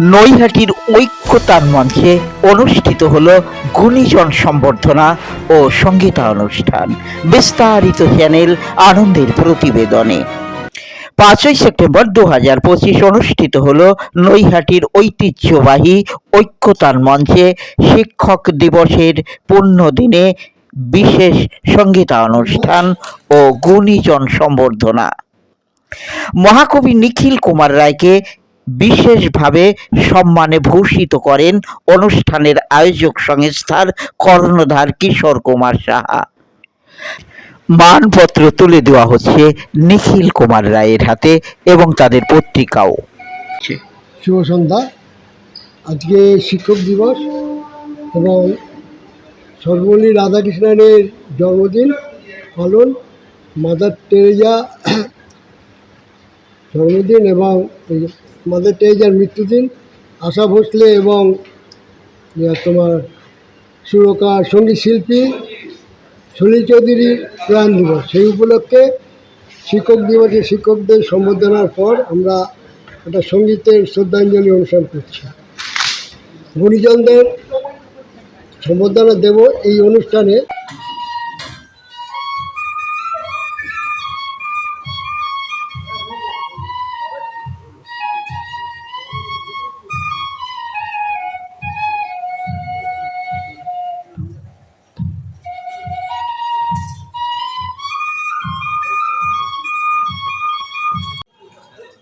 নৈহাটির ঐক্যতার মঞ্চে অনুষ্ঠিত হল গুণীজন সম্বর্ধনা ও সঙ্গীতানুষ্ঠান। বিস্তারিত চ্যানেল আনন্দের প্রতিবেদনে। পাঁচই সেপ্টেম্বর দু হাজার পঁচিশ অনুষ্ঠিত হল নৈহাটির ঐতিহ্যবাহী ঐক্যতার মঞ্চে শিক্ষক দিবসের পুণ্যদিনে বিশেষ সঙ্গীতানুষ্ঠান ও গুণীজন সম্বর্ধনা। মহাকবি নিখিল কুমার রায়কে বিশেষভাবে সম্মানে ভূষিত করেন অনুষ্ঠানের আয়োজক সংস্থার কর্ণধার কিশোর কুমার সাহা। মানপত্র তুলে দেওয়া হচ্ছে নিখিল কুমার রায়ের হাতে এবং তাদের পত্রিকাও। শুভ সন্ধ্যা। আজকে শিক্ষক দিবস এবং সর্বপল্লী রাধাকৃষ্ণনের জন্মদিন পালন, মাদার টেরেজা জন্মদিন এবং মাদার টেরেজার মৃত্যুদিন আশা ভোসলে এবং তোমার সুরকার সংগীত শিল্পী সুনীল চৌধুরীর প্রয়াণ দিবস। সেই উপলক্ষে শিক্ষক দিবসে শিক্ষকদের সম্বর্ধনার পর আমরা একটা সঙ্গীতের শ্রদ্ধাঞ্জলি অনুষ্ঠান করছি। গুণীজনদের সম্বর্ধনা দেব এই অনুষ্ঠানে।